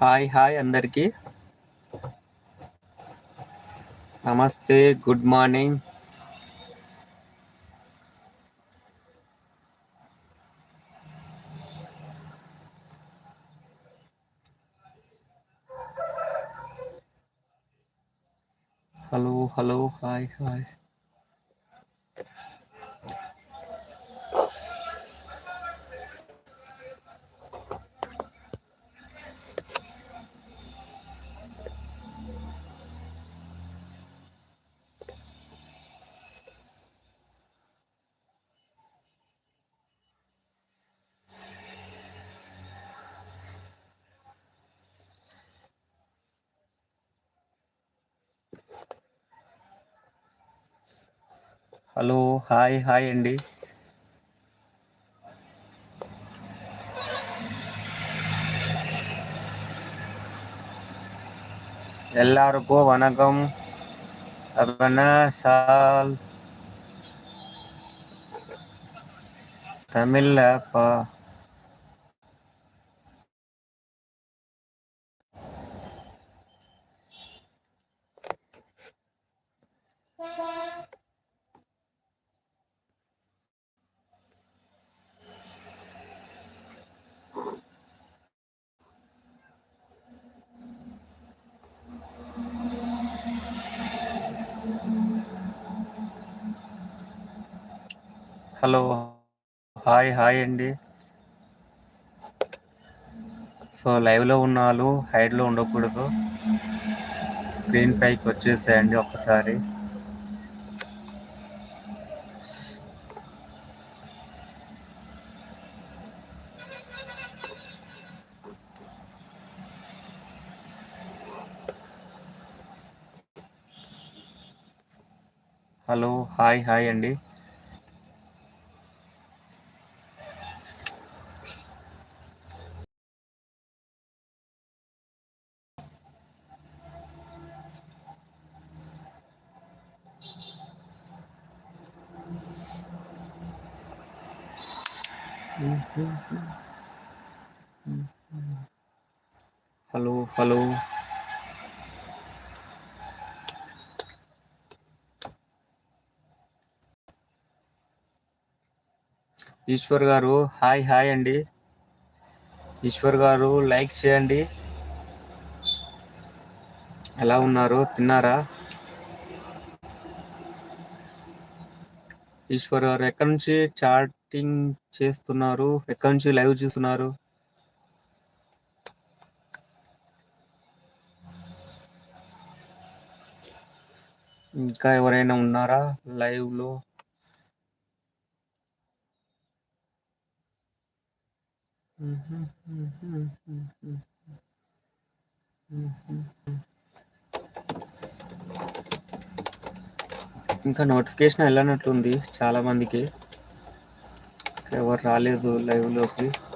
Hi hi అందరికీ. నమస్తే good morning hello hi hi అండి எல்லாருக்கும் வணக்கம் அவன சால் தமிழ்ல பா హలో హాయ్ హాయ్ అండి. సో లైవ్లో ఉన్న వాళ్ళు హైడ్లో ఉండకూడదు. స్క్రీన్ పైకి వచ్చేసేయండి ఒక్కసారి. హలో హాయ్ హాయ్ అండి హలో హలో ఈశ్వర్ గారు హాయ్ హాయ్ అండి. ఈశ్వర్ గారు లైక్ చేయండి. ఎలా ఉన్నారు? తిన్నారా? ఈశ్వర్ గారు ఎక్కడి నుంచి చాటింగ్ చేస్తున్నారు? ఎక్కడి నుంచి లైవ్ చూస్తున్నారు? ఇంకా ఎవరైనా ఉన్నారా లైవ్ ఇంకా నోటిఫికేషన్ వెళ్ళనట్లుంది చాలా మందికి ఎవరు రాలేదు లైవ్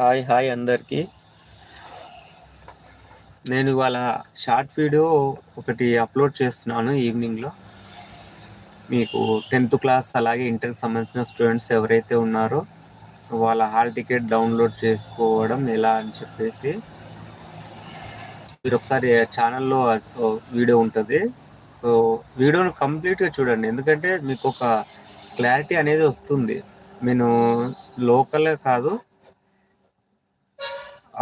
హాయ్ హాయ్ అందరికీ. నేను ఇవాళ షార్ట్ వీడియో ఒకటి అప్లోడ్ చేస్తున్నాను ఈవినింగ్లో. మీకు టెన్త్ క్లాస్ అలాగే ఇంటర్కి సంబంధించిన స్టూడెంట్స్ ఎవరైతే ఉన్నారో వాళ్ళ హాల్ టికెట్ డౌన్లోడ్ చేసుకోవడం ఎలా అని చెప్పేసి మీరు ఒకసారి ఛానల్లో వీడియో ఉంటుంది. సో వీడియోను కంప్లీట్గా చూడండి. ఎందుకంటే మీకు ఒక క్లారిటీ అనేది వస్తుంది. నేను లోకల్ కాదు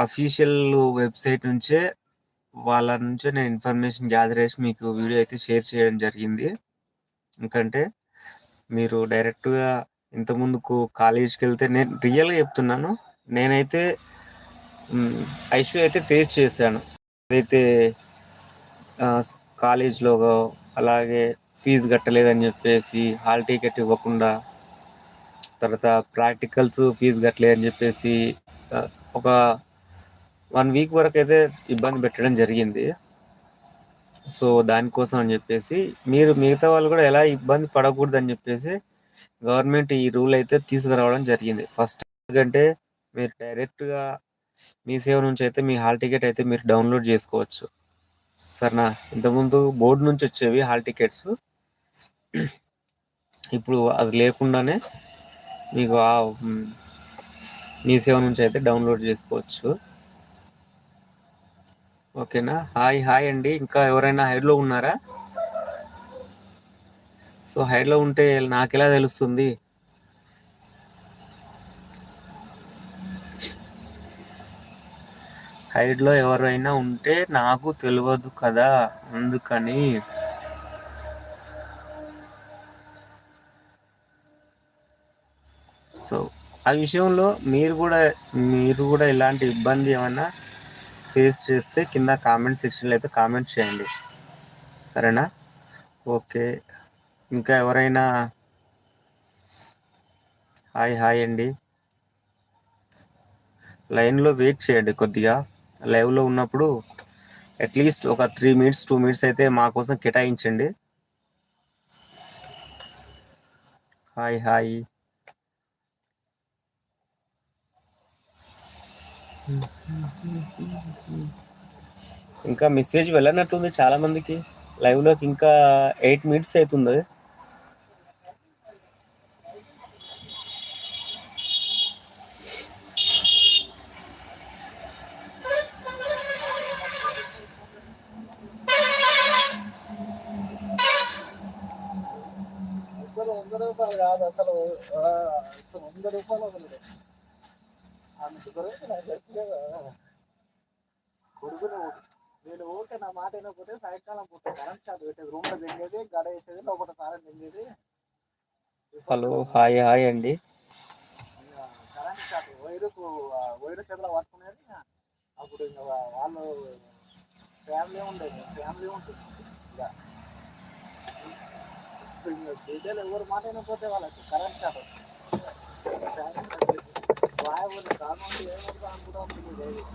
అఫీషియల్ వెబ్సైట్ నుంచే వాళ్ళ నుంచే నేను ఇన్ఫర్మేషన్ గ్యాదర్ చేసి మీకు వీడియో అయితే షేర్ చేయడం జరిగింది. ఎందుకంటే మీరు డైరెక్ట్గా ఇంతకుముందుకు కాలేజీకి వెళ్తే నేను రియల్గా చెప్తున్నాను. నేనైతే ఐష్యూ అయితే ఫేస్ చేశాను. అయితే కాలేజ్లో అలాగే ఫీజు కట్టలేదని చెప్పేసి హాల్ టికెట్ ఇవ్వకుండా తర్వాత ప్రాక్టికల్స్ ఫీజు కట్టలేదని చెప్పేసి ఒక వన్ వీక్ వరకు అయితే ఇబ్బంది పెట్టడం జరిగింది. సో దానికోసం అని చెప్పేసి మీరు మిగతా వాళ్ళు కూడా ఎలా ఇబ్బంది పడకూడదు అని చెప్పేసి గవర్నమెంట్ ఈ రూల్ అయితే తీసుకురావడం జరిగింది. ఫస్ట్ ఎందుకంటే మీరు డైరెక్ట్గా మీ సేవ నుంచి అయితే మీ హాల్ టికెట్ అయితే మీరు డౌన్లోడ్ చేసుకోవచ్చు. సరేనా? ఇంతకుముందు బోర్డు నుంచి వచ్చేవి హాల్ టికెట్స్. ఇప్పుడు అది లేకుండానే మీకు మీ సేవ నుంచి అయితే డౌన్లోడ్ చేసుకోవచ్చు. ఓకేనా? హాయ్ హాయ్ అండి. ఇంకా ఎవరైనా హైడ్లో ఉన్నారా? సో హైడ్లో ఉంటే నాకు ఎలా తెలుస్తుంది? హైడ్లో ఎవరైనా ఉంటే నాకు తెలియదు కదా అందుకని. సో ఆ విషయంలో మీరు కూడా మీరు కూడా ఇలాంటి ఇబ్బంది ఏమైనా ఫేస్ చేస్తే కింద కామెంట్ సెక్షన్లో అయితే కామెంట్ చేయండి. సరేనా? ఓకే. ఇంకా ఎవరైనా హాయ్ హాయ్ అండి. లైన్లో వెయిట్ చేయండి కొద్దిగా. లైవ్లో ఉన్నప్పుడు అట్లీస్ట్ ఒక త్రీ మినిట్స్ టూ మినిట్స్ అయితే మా కోసం కేటాయించండి. Hi hi. ఇంకా మెసేజ్ వెళ్ళనట్టుంది చాలా మందికి లైవ్లోకి ఇంకా ఎయిట్ మినిట్స్ అవుతుంది. అసలు వంద రూపాయలు కాదు అసలు వంద రూపాయలు వదలదు అంత గురించి నాకు తెలియదు కొడుకునే నేను ఓకే నా మాట అయినపోతే సాయంకాలం పూట కరెంట్ షాప్ పెట్టేది రూమ్లో తింగేది గడ వేసేది లోపల సారం తింగేది హలో హాయ్ హాయ్ అండి. కరెంట్ షాప్ వైరుకు వైరు చేతిలో పట్టుకునేది అప్పుడు ఇంకా వాళ్ళు ఫ్యామిలీ ఉండేది ఫ్యామిలీ ఉంటుంది. ఇక డీటెయిల్ ఎవరు మాట అయినపోతే వాళ్ళకి కరెంట్ షాప్ వాయబుల్ కారణం అనుకుంటా మధ్యాహ్నం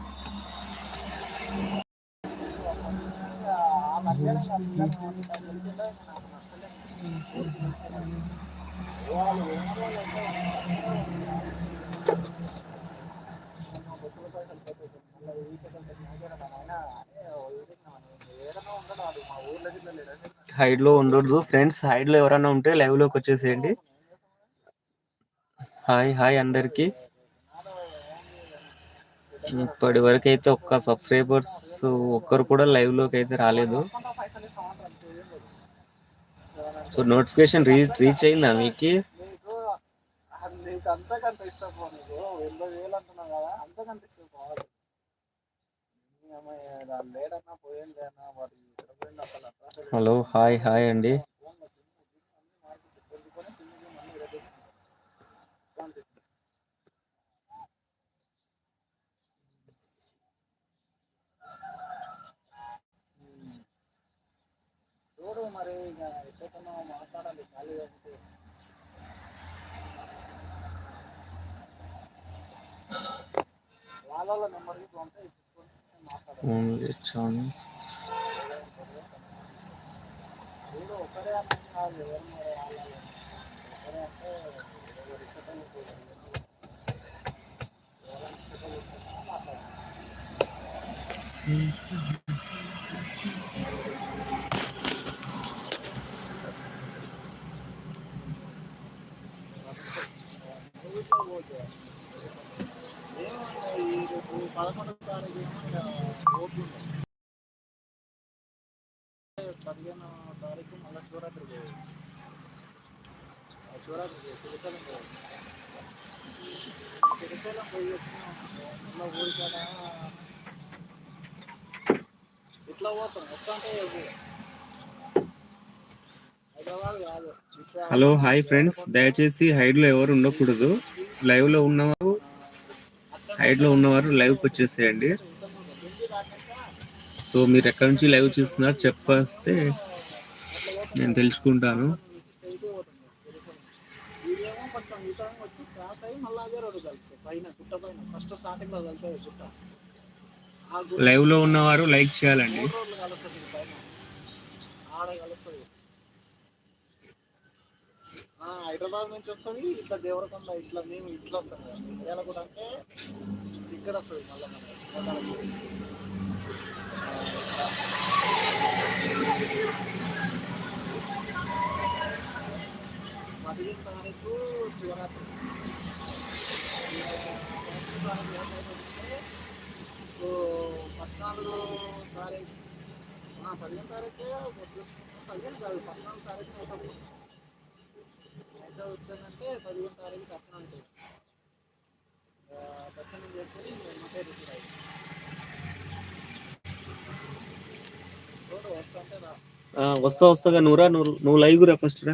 హైడ్లో ఉండొద్దు. ఫ్రెండ్స్ హైడ్లో ఎవరైనా ఉంటే లైవ్లోకి వచ్చేసేయండి. హాయ్ హాయ్ అందరికీ. ఇప్పటి వరకు అయితే ఒక్క సబ్స్క్రైబర్స్ ఒక్కరు కూడా లైవ్లోకి అయితే రాలేదు. సో నోటిఫికేషన్ రీచ్ రీచ్ అయిందా మీకు? హలో హాయ్ హాయ్ అండి ఇష్టం పో నీకు ఎనభై వేలు అంటున్నావు కదా అంతకంత ఇష్టం పోవాలి లేడన్నా పోయింది అన్న వాడు ఇక్కడ పోయింది అసలు అసలు హలో హాయ్ హాయ్ అండి ఫోన్లో సిమ్ తీసుకుని అన్ని మార్కెట్ పెట్టుకొని సిమ్ మళ్ళీ ఇరగేసుకుంటాం చూడు మరి ఇక ఎక్కడన్నా మాట్లాడాలి ఖాళీగా ఉంటే వాళ్ళ నెంబర్ ఉంటే తీసుకొని మాట్లాడాలి ఓన్లీ ఛాన్స్ వీడు ఒకరే అన్నది కాదు ఎవరు మరి వాళ్ళు ఒకరే అంటే ఎవరు ఇష్టపడి ఎవరైనా ఇష్టపడి మాట్లాడాలి ఏమన్నా ఈ రేపు పదకొండవ తారీఖు ఏమో ఇక ఓట్లు ఉన్నాయి పదిహేను తారీఖు మళ్ళీ శివరాత్రి పోయేది. ఆ శివరాత్రి శ్రీశైలం పోయేది. శ్రీశైలం పోయి వచ్చినాం మళ్ళీ ఊరికాడ ఇట్లా పోతాం వస్తా అంటే హలో హాయ్ ఫ్రెండ్స్. దయచేసి హైడ్లో ఎవరు ఉండకూడదు. లైవ్లో ఉన్నవారు హైడ్లో ఉన్నవారు లైవ్కి వచ్చేసేయండి. సో మీరు ఎక్కడి నుంచి లైవ్ చూస్తున్నారు చెప్పేస్తే నేను తెలుసుకుంటాను. ఫస్ట్ స్టార్టింగ్లో కలుతాయి గుట్ట ఆ గుట్ట లైవ్లో ఉన్నవారు లైక్ చేయాలండి. హైదరాబాద్ నుంచి వస్తుంది ఇట్లా దేవరకొండ ఇట్లా మేము ఇట్లా వస్తాం కదా. కూడా అంటే ఇక్కడ వస్తుంది మళ్ళీ. పదిహేను తారీఖు శివరాత్రి. పద్నాలుగు తారీఖు పదిహేను తారీఖే పదిహేను కాదు పద్నాలుగు తారీఖు నైట్ వస్తుంది నైట్ వస్తుందంటే పదిహేను తారీఖు దర్శనం దర్శనం చేసుకొని మటే రిపీట్ అయ్యి వస్తా వస్తాగా. నువ్వురా నువ్వు నువ్వు లైవ్ రా ఫస్ట్ రా.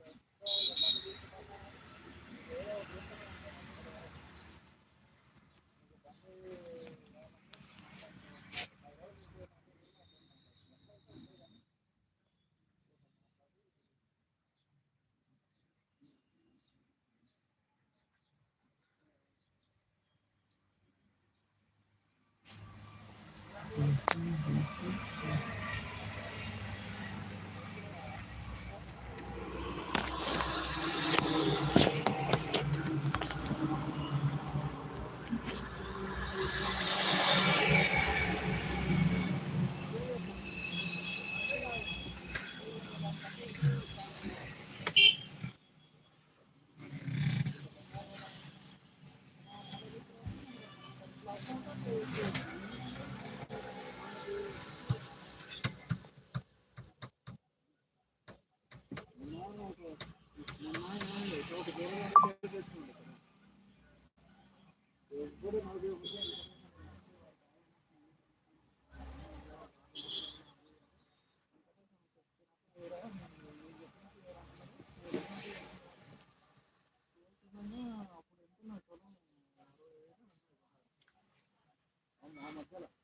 Okay.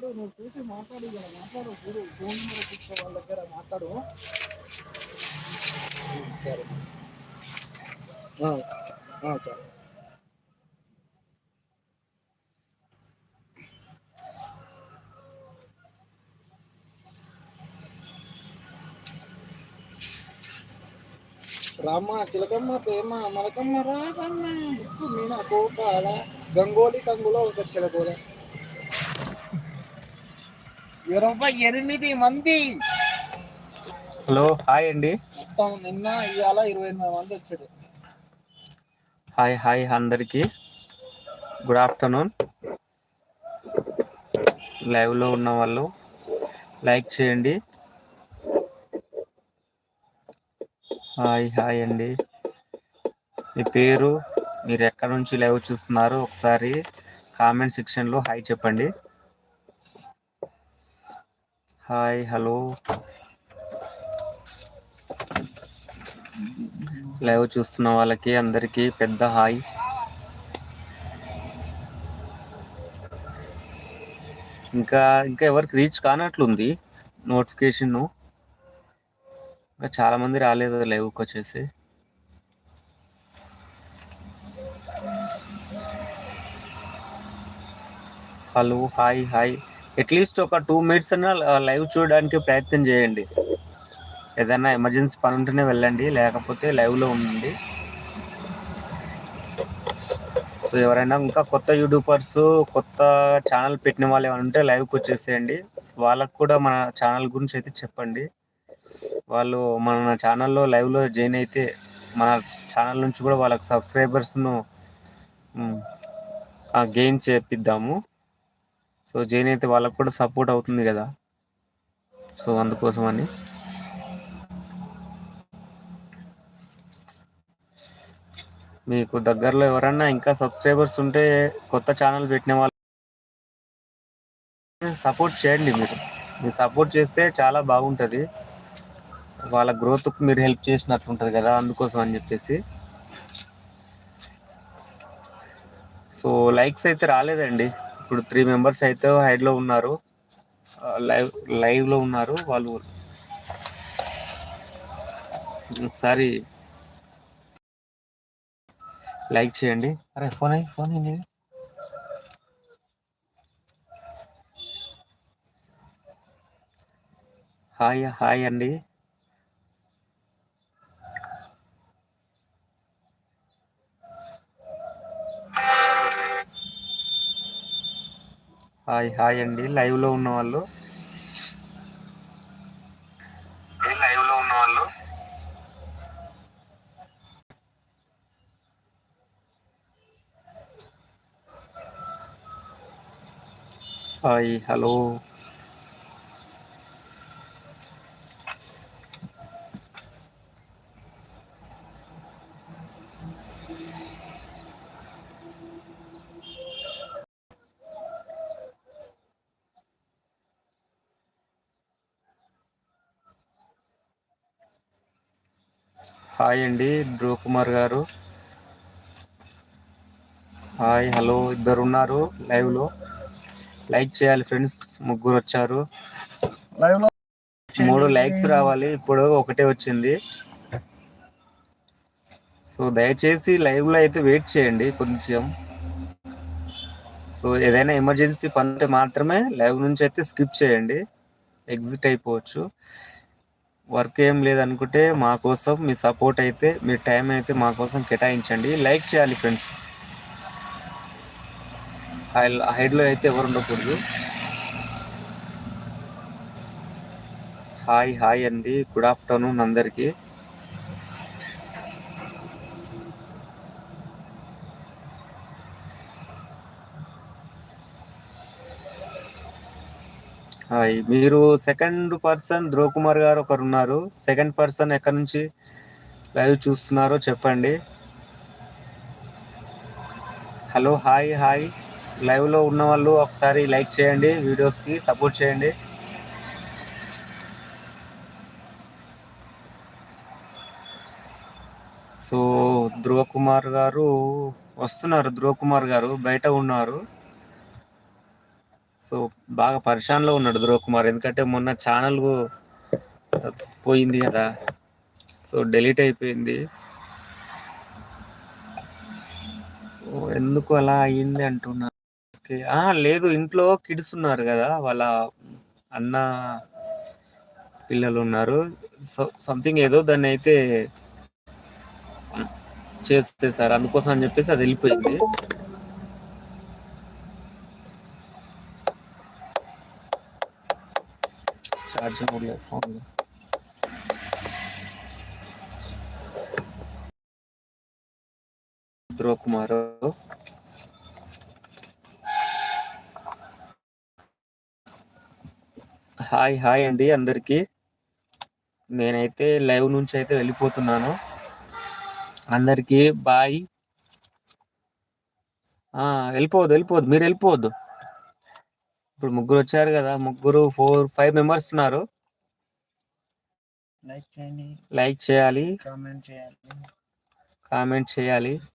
మాట్లాడు నువ్వు చూసి మాట్లాడు ఇలా మాట్లాడు గురు ఫోన్ నెంబర్ తీసుకో వాళ్ళ దగ్గర మాట్లాడు. సార్. ఆ, రామ్మ చిలకమ్మ ప్రేమ మలకమ్మ రాకమ్మ. ఇప్పుడు మీనా కోపాల. గంగోలి కంగులో ఒక చిలకోల ఇరవై ఎనిమిది మంది. హలో హాయ్ అండి. మొత్తం నిన్న ఇవాళ ఇరవై ఎనిమిది మంది వచ్చారు. హాయ్ హాయ్ అందరికీ. గుడ్ ఆఫ్టర్నూన్ లైవ్లో ఉన్న వాళ్ళు లైక్ చేయండి. హాయ్ హాయ్ అండి. మీ పేరు మీరు ఎక్కడి నుంచి లైవ్ చూస్తున్నారు? ఒకసారి కామెంట్ సెక్షన్లో హాయ్ చెప్పండి. Hi hello. లైవ్ చూస్తున్న వాళ్ళకి అందరికీ పెద్ద హాయ్. ఇంకా ఇంకా ఎవరికి రీచ్ కానట్లుంది నోటిఫికేషన్. ఇంకా చాలా మంది రాలేదు లైవ్కి వచ్చేసి. Hello hi hi. At least ఒక టూ మినిట్స్ అన్న లైవ్ చూడడానికి ప్రయత్నం చేయండి. ఏదైనా ఎమర్జెన్సీ పని ఉంటేనే వెళ్ళండి లేకపోతే లైవ్లో ఉండండి. సో ఎవరైనా ఇంకా కొత్త యూట్యూబర్స్ కొత్త ఛానల్ పెట్టిన వాళ్ళు ఏమైనా ఉంటే లైవ్కి వచ్చేసేయండి. వాళ్ళకు కూడా మన ఛానల్ గురించి అయితే చెప్పండి. వాళ్ళు మన ఛానల్లో లైవ్లో జాయిన్ అయితే మన ఛానల్ నుంచి కూడా వాళ్ళకి సబ్స్క్రైబర్స్ను గెయిన్ చేపిద్దాము. సో జాయిన్ అయితే వాళ్ళకు కూడా సపోర్ట్ అవుతుంది కదా. సో అందుకోసమని. మీకు దగ్గరలో ఎవరన్నా ఇంకా సబ్స్క్రైబర్స్ ఉంటే కొత్త ఛానల్ పెట్టిన వాళ్ళు సపోర్ట్ చేయండి మీరు. మీరు సపోర్ట్ చేస్తే చాలా బాగుంటుంది. వాళ్ళ గ్రోత్కి మీరు హెల్ప్ చేసినట్లు ఉంటుంది కదా అందుకోసం అని చెప్పేసి. సో లైక్స్ అయితే రాలేదండి. ఇప్పుడు త్రీ మెంబర్స్ అయితే హైడ్లో ఉన్నారు. లైవ్ లైవ్లో ఉన్నారు వాళ్ళు. ఒకసారి లైక్ చేయండి. అరే ఫోన్ అయ్యి ఫోన్ అయింది హాయ్ హాయ్ అండి. హాయ్ హాయ్ అండి. లైవ్లో ఉన్న వాళ్ళు లైవ్లో ఉన్న వాళ్ళు హాయ్ హలో. హాయ్ అండి ధ్రువ కుమార్ గారు. హాయ్ హలో ఇద్దరు ఉన్నారు లైవ్లో. లైక్ చేయాలి ఫ్రెండ్స్ ముగ్గురు వచ్చారు. మూడు లైక్స్ రావాలి ఇప్పుడు ఒకటే వచ్చింది. సో దయచేసి లైవ్లో అయితే వెయిట్ చేయండి కొంచెం. సో ఏదైనా ఎమర్జెన్సీ పని ఉంటే మాత్రమే లైవ్ నుంచి అయితే స్కిప్ చేయండి. ఎగ్జిట్ అయిపోవచ్చు. వర్క్ ఏం లేదనుకుంటే మా కోసం మీ సపోర్ట్ అయితే మీ టైం అయితే మా కోసం కేటాయించండి. లైక్ చేయాలి ఫ్రెండ్స్. హైడ్లో అయితే ఎవరు ఉండకూడదు. హాయ్ హాయ్ అండి. గుడ్ ఆఫ్టర్నూన్ అందరికీ. హాయ్. మీరు సెకండ్ పర్సన్ ధ్రువ్ కుమార్ గారు ఒకరు ఉన్నారు సెకండ్ పర్సన్ ఎక్కడి నుంచి లైవ్ చూస్తున్నారో చెప్పండి. Hello hi hi. లైవ్లో ఉన్న వాళ్ళు ఒకసారి లైక్ చేయండి వీడియోస్కి సపోర్ట్ చేయండి. సో ధ్రువ కుమార్ గారు వస్తున్నారు ధ్రువ కుమార్ గారు బయట ఉన్నారు. సో బాగా పరిశాన్లో ఉన్నాడు ధ్రువ్ కుమార్. ఎందుకంటే మొన్న ఛానల్ పోయింది కదా. సో డెలీట్ అయిపోయింది. ఎందుకు అలా అయ్యింది అంటున్నా? ఓకే. లేదు ఇంట్లో కిడ్స్ ఉన్నారు కదా వాళ్ళ అన్న పిల్లలు ఉన్నారు. సో సంథింగ్ ఏదో దాన్ని అయితే చేస్తే సార్ అందుకోసం అని చెప్పేసి అది వెళ్ళిపోయింది. ఛార్జింగ్ కూడా లేదు ఫోన్లో ధ్రువ కుమార్ హాయ్ హాయ్ అండి అందరికీ. నేనైతే లైవ్ నుంచి అయితే వెళ్ళిపోతున్నాను. అందరికీ బాయ్. ఆ, వెళ్ళిపోవద్దు వెళ్ళిపోవద్దు మీరు వెళ్ళిపోవద్దు. ఇప్పుడు ముగ్గురు వచ్చారు కదా ముగ్గురు ఫోర్ ఫైవ్ మెంబర్స్ ఉన్నారు. లైక్ చేయండి. లైక్ చేయాలి. కామెంట్ చేయాలి కామెంట్ చేయాలి.